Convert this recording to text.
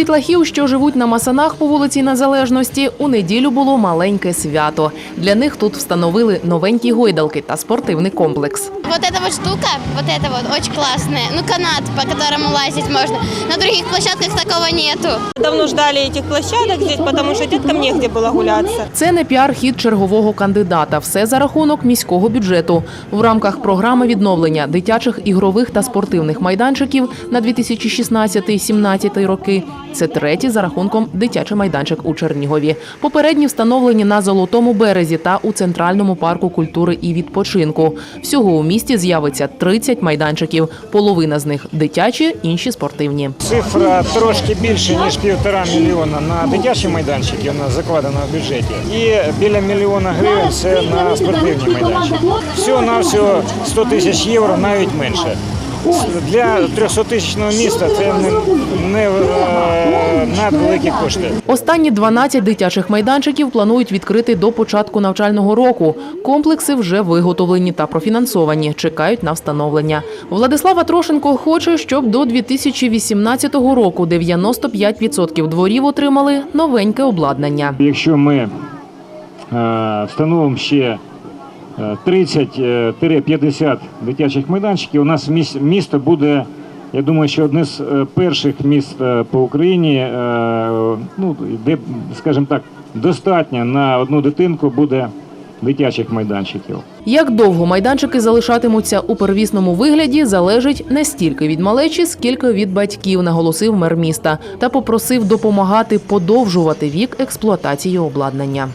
дітлахів, що живуть на масанах по вулиці Незалежності, у неділю було маленьке свято. Для них тут встановили новенькі гойдалки та спортивний комплекс. Вот эта вот штука, вот это вот очень классная. Ну, канат, по которому лазить можно. На других площадках такого нету. Давно ждали этих площадок здесь, потому что деткам негде было гуляться. Це не піар-хід чергового кандидата. Все за рахунок міського бюджету. В рамках програми відновлення дитячих ігрових та спортивних майданчиків на 2016-17 роки. це третій за рахунком дитячий майданчик у Чернігові. Попередні встановлені на Золотому березі та у центральному парку культури і відпочинку. Всього у місті з'явиться 30 майданчиків. Половина з них дитячі, інші спортивні. Цифра трошки більше ніж півтора мільйона на дитячі майданчики. У нас закладено в бюджеті, і біля мільйона гривень це на спортивні майданчики. Всього на всього 100 тисяч євро, навіть менше. Для 300-тисячного міста це не, не е, надвеликі кошти. Останні 12 дитячих майданчиків планують відкрити до початку навчального року. Комплекси вже виготовлені та профінансовані, чекають на встановлення. Владислава Трошенко хоче, щоб до 2018 року 95% дворів отримали новеньке обладнання. Якщо ми е, встановимо ще 30-50 дитячих майданчиків, у нас міс- місто буде, я думаю, що одне з е, перших міст е, по Україні, е, ну, де, скажімо так, достатньо на одну дитинку буде дитячих майданчиків. Як довго майданчики залишатимуться у первісному вигляді, залежить не стільки від малечі, скільки від батьків, наголосив мер міста та попросив допомагати подовжувати вік експлуатації обладнання.